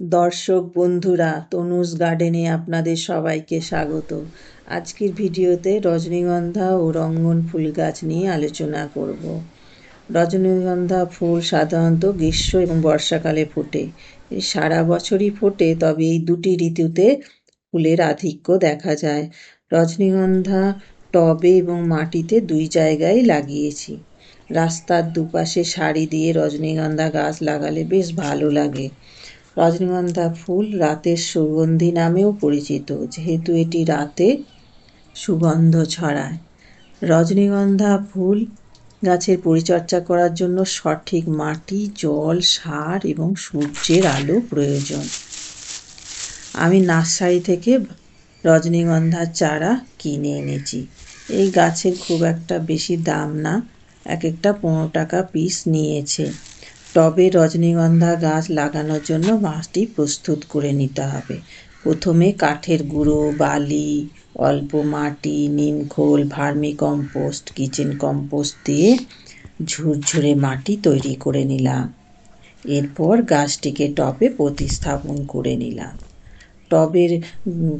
দর্শক বন্ধুরা, তনুজ গার্ডেনে আপনাদের সবাইকে স্বাগত। আজকের ভিডিওতে রজনীগন্ধা ও রঙ্গন ফুল গাছ নিয়ে আলোচনা করব। রজনীগন্ধা ফুল সাধারণত গ্রীষ্ম এবং বর্ষাকালে ফোটে। সারা বছরই ফোটে, তবে এই দুটি ঋতুতে ফুলের আধিক্য দেখা যায়। রজনীগন্ধা টবে এবং মাটিতে দুই জায়গায় লাগিয়েছি। রাস্তার দুপাশে সারি দিয়ে রজনীগন্ধা গাছ লাগালে বেশ ভালো লাগে। রজনীগন্ধা ফুল রাতের সুগন্ধি নামেও পরিচিত, যেহেতু এটি রাতে সুগন্ধ ছড়ায়। রজনীগন্ধা ফুল গাছের পরিচর্যা করার জন্য সঠিক মাটি, জল, সার এবং সূর্যের আলো প্রয়োজন। আমি নার্সারি থেকে রজনীগন্ধার চারা কিনে এনেছি। এই গাছের খুব একটা বেশি দাম না, এক একটা পনেরো টাকা পিস নিয়েছে। টবে রজনীগন্ধা গাছ লাগানোর জন্য মাটি প্রস্তুত করে নিতে হবে। প্রথমে কাঠের গুঁড়ো, বালি, অল্প মাটি নিমখোল ভার্মি কম্পোস্ট, কিচেন কম্পোস্ট দিয়ে ঝুরঝুরে মাটি তৈরি করে নিলাম। এরপর গাছটিকে টবে প্রতিস্থাপন করে নিলাম। টবের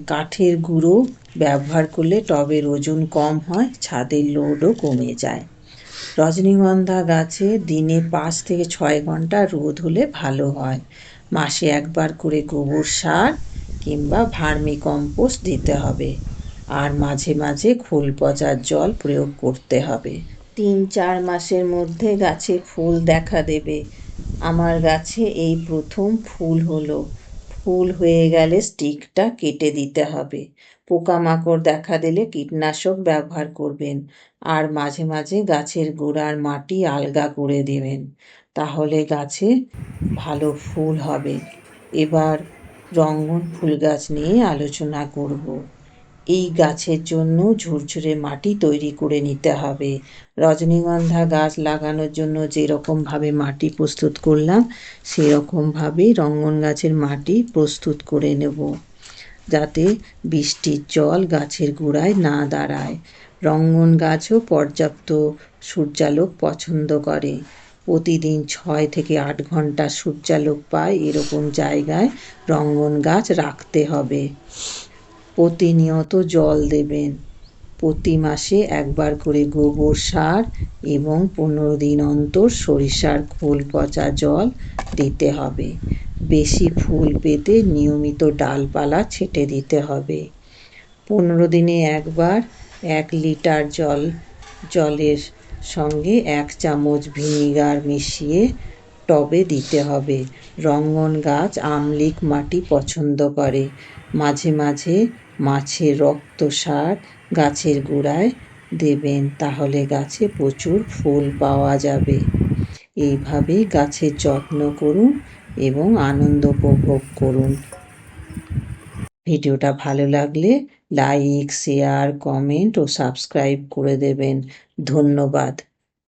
কাঠের গুঁড়ো ব্যবহার করলে টবের ওজন কম হয়, ছাদের লোডও কমে যায়। রজনীগন্ধা গাছে দিনে পাঁচ থেকে ছয় ঘণ্টা রোদ হলে ভালো হয়। মাসে একবার করে গোবর সার কিংবা ভার্মি কম্পোস্ট দিতে হবে। আর মাঝে মাঝে খোল পচার জল প্রয়োগ করতে হবে। তিন চার মাসের মধ্যে গাছে ফুল দেখা দেবে। আমার গাছে এই প্রথম ফুল হলো। ফুল হয়ে গেলে স্টিকটা কেটে দিতে হবে। পোকামাকড় দেখা দিলে কীটনাশক ব্যবহার করবেন আর মাঝে মাঝে গাছের গোড়ার মাটি আলগা করে দেবেন, তাহলে গাছে ভালো ফুল হবে। এবার রঙ্গন ফুল গাছ নিয়ে আলোচনা করব। এই গাছের জন্য ঝুরঝুরে মাটি তৈরি করে নিতে হবে। রজনীগন্ধা গাছ লাগানোর জন্য যেরকমভাবে মাটি প্রস্তুত করলাম সেরকমভাবেই রঙ্গন গাছের মাটি প্রস্তুত করে নেব। যাতে বৃষ্টির জল গাছের গোড়ায় না দাঁড়ায়। রঙ্গন গাছও পর্যাপ্ত সূর্যালোক পছন্দ করে। প্রতিদিন ছয় থেকে আট ঘণ্টা সূর্যালোক পায় এরকম জায়গায় রঙ্গন গাছ রাখতে হবে। প্রতিনিয়ত জল দেবেন। প্রতি মাসে একবার করে গোবর সার এবং পনেরো দিন অন্তর সরিষার খোল পচা জল দিতে হবে। বেশি ফুল পেতে নিয়মিত ডালপালা ছেটে দিতে হবে। পনেরো দিনে একবার এক লিটার জল, জলের সঙ্গে এক চামচ ভিনিগার মিশিয়ে টবে দিতে হবে। রঙ্গন গাছ আমলিক মাটি পছন্দ করে। মাঝে মাঝে মাছের রক্ত সার গাছের গোড়ায় দেবেন, তাহলে গাছে প্রচুর ফুল পাওয়া যাবে। এইভাবে গাছের যত্ন করুন এবং আনন্দ উপভোগ করুন। ভিডিওটা ভালো লাগলে লাইক, শেয়ার, কমেন্ট ও সাবস্ক্রাইব করে দেবেন। ধন্যবাদ।